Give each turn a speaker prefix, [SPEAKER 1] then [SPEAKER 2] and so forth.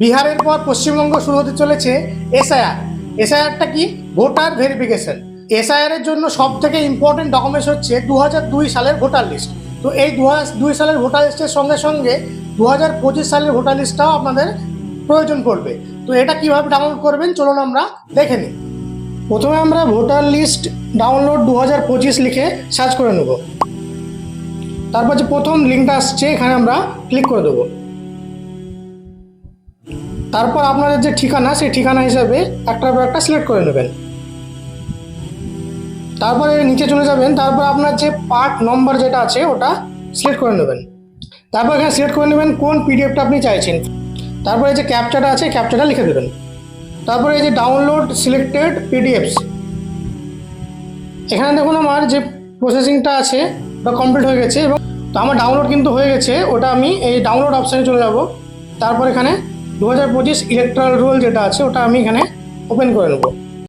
[SPEAKER 1] বিহারের পর পশ্চিমবঙ্গ শুরু হতে চলেছে এসআইআর এসআইআরটা কি? ভোটার ভেরিফিকেশন এসআইআর এর জন্য সব থেকে ইম্পর্টেন্ট ডকুমেন্টস হচ্ছে দু সালের ভোটার লিস্ট তো এই দু দুই সালের ভোটার লিস্টের সঙ্গে সঙ্গে দু হাজার পঁচিশ সালের ভোটার লিস্টটাও আপনাদের প্রয়োজন পড়বে। তো এটা কীভাবে ডাউনলোড করবেন? চলুন আমরা দেখে নিই। প্রথমে আমরা ভোটার লিস্ট ডাউনলোড দু হাজার পঁচিশ লিখে সার্চ করে নেব। তারপর যে প্রথম লিঙ্কটা আসছে, এখানে আমরা ক্লিক করে দেবো। তারপর আপনাদের যে ঠিকানা, সেই ঠিকানা হিসাবে একটার পর একটা সিলেক্ট করে নেবেন। তারপরে নিচে চলে যাবেন, তারপর আপনার যে পার্ট নম্বর যেটা আছে, ওটা সিলেক্ট করে নেবেন। তারপর এখানে সিলেক্ট করে নেবেন কোন পিডিএফটা আপনি চাইছেন। তারপরে যে ক্যাপচাটা আছে ক্যাপচাটা লিখে দেবেন। তারপরে এই যে ডাউনলোড সিলেক্টেড পিডিএফস এখানে দেখুন আমার যে প্রসেসিংটা আছে, ওটা কমপ্লিট হয়ে গেছে এবং তো আমার ডাউনলোড কিন্তু হয়ে গেছে, ওটা আমি এই ডাউনলোড অপশানে চলে যাব। তারপর এখানে দু হাজার পঁচিশ ইলেকট্রাল রোল যেটা আছে ওটা আমি এখানে ওপেন করে নেব।